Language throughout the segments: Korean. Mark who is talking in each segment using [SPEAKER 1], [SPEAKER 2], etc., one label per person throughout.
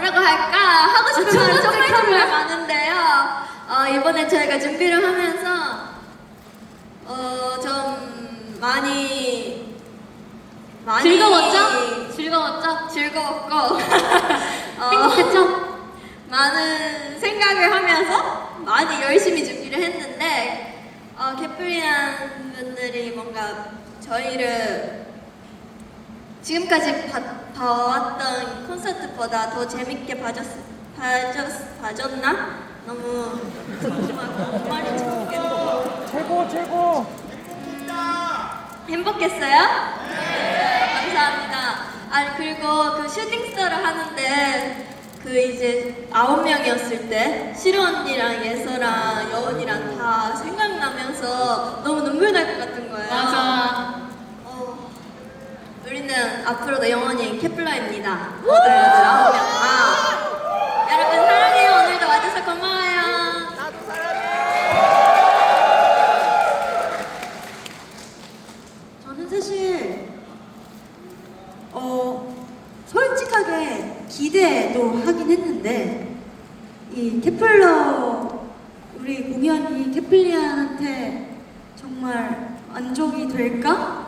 [SPEAKER 1] 뭐라고 할까 하고 싶은 말이 정말 정말 많은데요. 어, 이번에 저희가 준비를 하면서 어, 좀 많이 많이
[SPEAKER 2] 즐거웠죠? 즐거웠죠?
[SPEAKER 1] 즐거웠고 어,
[SPEAKER 2] 행복했죠?
[SPEAKER 1] 많은 생각을 하면서 많이 열심히 준비를 했는데 어, 캐프리안 분들이 뭔가 저희를 지금까지 봐, 봐왔던 콘서트보다 더 재밌게 봐줬, 봐줬, 봐줬나? 너무 정말 말이 참
[SPEAKER 3] 최고 최고
[SPEAKER 1] 행복했어요? 네. 감사합니다. 아 그리고 그 슈팅스타를 하는데 그 이제 아홉 명이었을 때 시루 언니랑 예서랑 여운이랑 다 생각나면서 너무 눈물 날 것 같은 거예요.
[SPEAKER 2] 맞아.
[SPEAKER 1] 어, 우리는 앞으로도 영원히 케플러입니다. 아홉 명 다. 여러분 사랑해요. 오늘도 와줘서 고마워요.
[SPEAKER 3] 나도 사랑해
[SPEAKER 4] 저는 사실 어 솔직하게 기대도 하긴 했는데 이 케플러 우리 공연이 케플리안한테 정말 만족이 될까?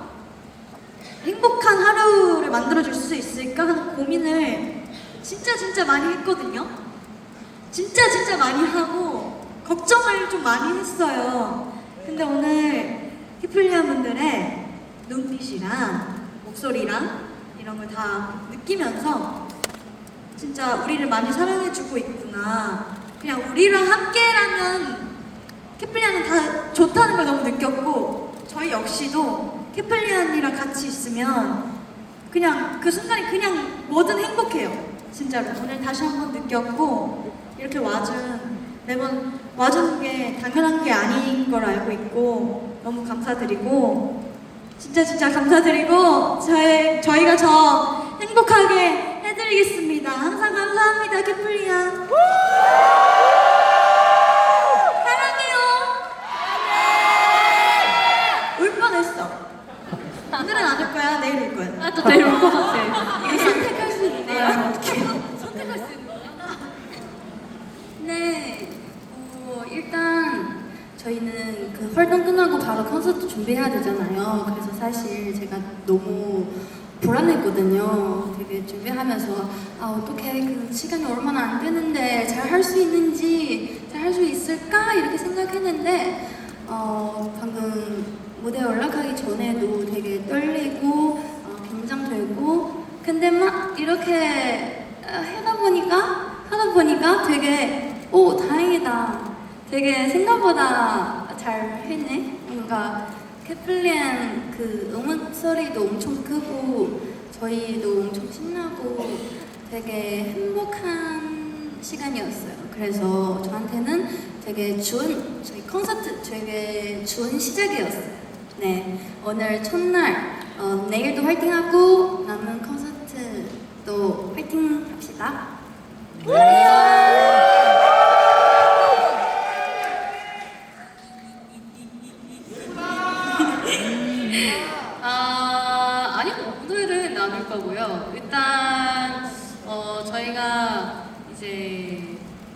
[SPEAKER 4] 행복한 하루를 만들어줄 수 있을까 하는 고민을 진짜 진짜 많이 했거든요. 진짜 진짜 많이 하고 걱정을 좀 많이 했어요. 근데 오늘 히플리아 분들의 눈빛이랑 목소리랑 이런 걸 다 느끼면서 진짜 우리를 많이 사랑해주고 있구나. 그냥 우리랑 함께라면 캐플리안은 다 좋다는 걸 너무 느꼈고 저희 역시도 캐플리안이랑 같이 있으면 그냥 그 순간이 그냥 뭐든 행복해요. 진짜로 오늘 다시 한 번 느꼈고 이렇게 와준 매번 와주는 게 당연한 게 아닌 걸 알고 있고 너무 감사드리고 진짜 진짜 감사드리고 저희 저희가 저 행복하게 해드리겠습니다. 항상 감사합니다, 캐플리안. 오늘은 안울 거야, 내일 울 거야.
[SPEAKER 2] 아, 또 내려올 것 같아.
[SPEAKER 4] 이거 선택할 수 있네요. 어떻게?
[SPEAKER 1] 선택할 수 있는 거야? 네, 어, 일단 저희는 그 활동 끝나고 바로 콘서트 준비해야 되잖아요. 그래서 사실 제가 너무 불안했거든요. 되게 준비하면서 아 어떻게 그 시간이 얼마나 안 되는데 잘 할 수 있는지 잘 할 수 있을까 이렇게 생각했는데 어, 방금 무대 올라가기 전에도 되게 떨리고 어, 긴장되고 근데 막 이렇게 어, 하다 보니까 하다 보니까 되게 오 다행이다. 되게 생각보다 잘 했네. 뭔가 캐플리안 그 음악 소리도 엄청 크고 저희도 엄청 신나고 되게 행복한 시간이었어요. 그래서 저한테는 되게 좋은 저희 콘서트 되게 좋은 시작이었어요. 네 오늘 첫날 어, 내일도 화이팅하고 남은 콘서트도.
[SPEAKER 2] 아, 나눌 거고요. 일단, 어,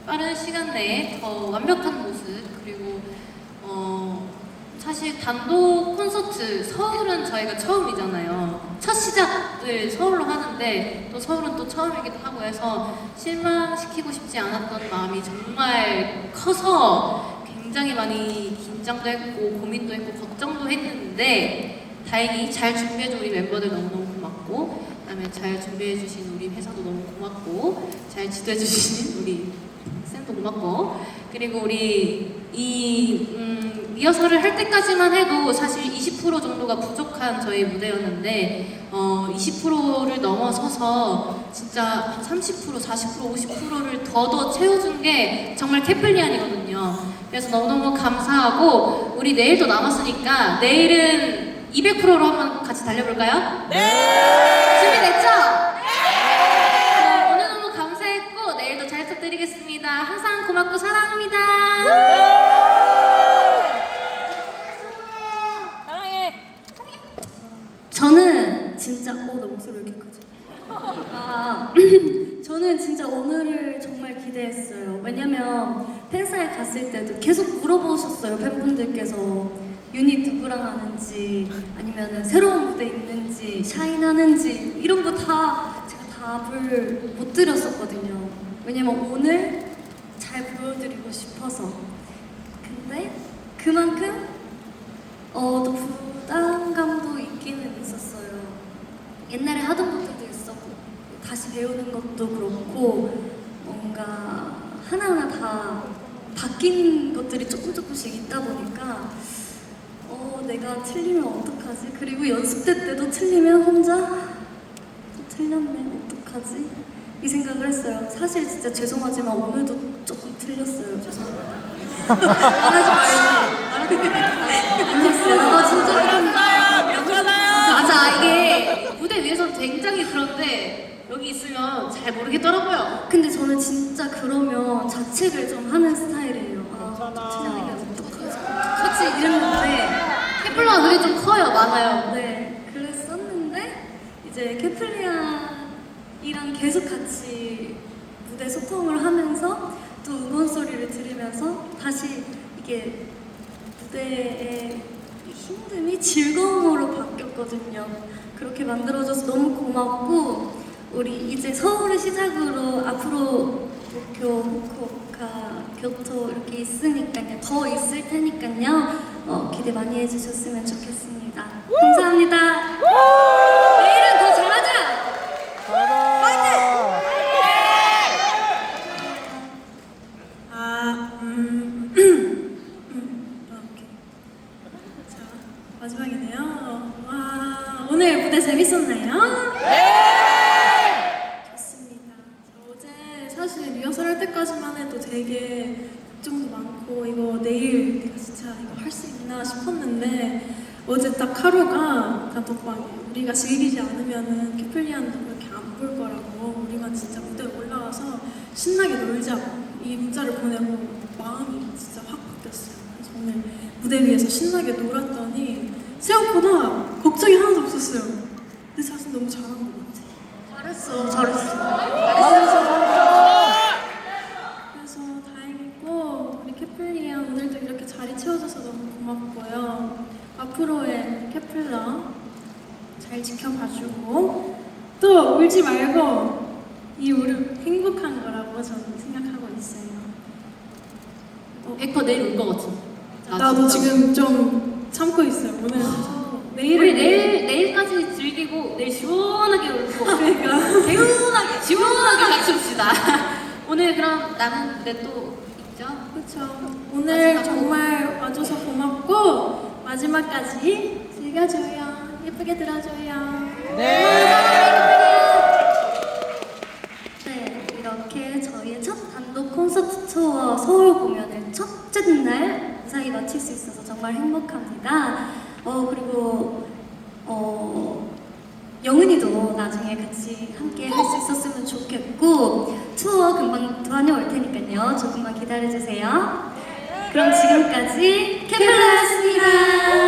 [SPEAKER 2] 빠른 시간 내에 더 완벽한 모습, 그리고, 어, 사실 단독 콘서트, 서울은 저희가 처음이잖아요. 첫 시작을 서울로 하는데, 또 서울은 또 처음이기도 하고 해서 실망시키고 싶지 않았던 마음이 정말 커서 굉장히 많이 긴장도 했고, 고민도 했고, 걱정도 했는데, 다행히 잘 준비해준 우리 멤버들 너무너무 고맙고 그다음에 잘 준비해주신 우리 회사도 너무 고맙고 잘 지도해주신 우리 쌤도 고맙고 그리고 우리 이 음, 리허설을 할 때까지만 해도 사실 20% 정도가 부족한 저희 무대였는데 어, 20%를 넘어서서 진짜 한 30%, 40%, 50%를 더 더 채워준 게 정말 캐플리안이거든요. 그래서 너무너무 감사하고 우리 내일도 남았으니까 내일은 200%로 한번 같이 달려볼까요? 네! 준비됐죠? 네! 오늘 너무 감사했고 내일도 잘 부탁드리겠습니다. 항상 고맙고 사랑합니다.
[SPEAKER 4] 저는 진짜 어 나 목소리 왜 이렇게 크지? 아 저는
[SPEAKER 5] 진짜 오늘을 정말 기대했어요. 왜냐면 팬사에 갔을 때도 계속 물어보셨어요. 팬분들께서 유닛 누구랑 하는지 아니면은 새로운 무대 있는지 샤인 하는지 이런 거 다 제가 답을 못 드렸었거든요. 왜냐면 오늘 잘 보여드리고 싶어서. 근데 그만큼 어, 또 부담감도 있기는 있었어요. 옛날에 하던 것들도 있었고 다시 배우는 것도 그렇고 뭔가 하나하나 다 바뀐 것들이 조금 조금씩 있다 보니까 어 내가 틀리면 어떡하지? 그리고 연습 때 때도 틀리면 혼자 또 틀렸네 어떡하지? 이 생각을 했어요. 사실 진짜 죄송하지만 오늘도 조금 틀렸어요. 죄송합니다. 말하지 말고 말하지 말고 아 진짜
[SPEAKER 4] 괜찮아요. 괜찮아요.
[SPEAKER 2] 맞아 이게 무대 위에서 굉장히 그런데 여기 있으면 잘 모르겠더라고요.
[SPEAKER 5] 근데 저는 진짜 그러면 자책을 좀 하는 스타일이에요. 아, 이게 어떡하지? 어떡하지? 이랬는데,
[SPEAKER 2] 케플러가 눈이 좀 커요, 많아요.
[SPEAKER 5] 네, 그랬었는데, 이제 케플리아이랑 계속 같이 무대 소통을 하면서 또 응원 소리를 들으면서 다시 이게 무대의 이 힘듦이 즐거움으로 바뀌었거든요. 그렇게 만들어줘서 너무 고맙고 우리 이제 서울을 시작으로 앞으로 도쿄, 후쿠오카, 교토 이렇게 있으니까요. 더 있을 테니까요. 어, 기대 많이 해주셨으면 좋겠습니다. 감사합니다.
[SPEAKER 6] 재밌었나요? 네! 좋습니다. 자, 어제 사실 리허설 할 때까지만 해도 되게 걱정도 많고, 이거 내일 내가 진짜 이거 할 수 있나 싶었는데, 어제 딱 하루가 단톡방에 우리가 즐기지 않으면은 캐플리안도 그렇게 안 볼 거라고 우리가 진짜 무대에 올라와서 신나게 놀자고 이 문자를 보내고 마음이 진짜 확 바뀌었어요. 그래서 오늘 무대 위에서 신나게 놀았더니 생각보다 걱정이 하나도 없었어요. 내 자신 너무 잘한 것 같아.
[SPEAKER 5] 잘했어, 잘했어.
[SPEAKER 4] 잘했어, 잘했어.
[SPEAKER 6] 그래서 다행이고 우리 캐플리아 오늘도 이렇게 자리 채워줘서 너무 고맙고요. 앞으로의 캐플러 잘 지켜봐주고 또 울지 말고 이 울음 행복한 거라고 저는 생각하고 있어요.
[SPEAKER 2] 100% 내일 올 것 같아. 나
[SPEAKER 6] 나도
[SPEAKER 2] 진짜.
[SPEAKER 6] 지금 좀 참고 있어요. 오늘 참고. 내일은
[SPEAKER 2] 우리 내일 즐기고 내일 시원하게 울고 그러니까 개운하게 시원하게 같이 웁시다. 오늘 그럼 남은 무대 또 있죠?
[SPEAKER 6] 그렇죠. 오늘 정말 와줘서 고맙고 마지막까지 즐겨줘요. 예쁘게 들어줘요.
[SPEAKER 5] 네, 이렇게 저희의 첫 단독 콘서트 투어 서울 공연을 첫째 날 무사히 마칠 수 있어서 정말 행복합니다. 어, 그리고, 어, 영은이도 나중에 같이 함께 할 수 있었으면 좋겠고, 투어 금방 다녀올 테니까요. 조금만 기다려주세요. 그럼 지금까지 캠플러였습니다.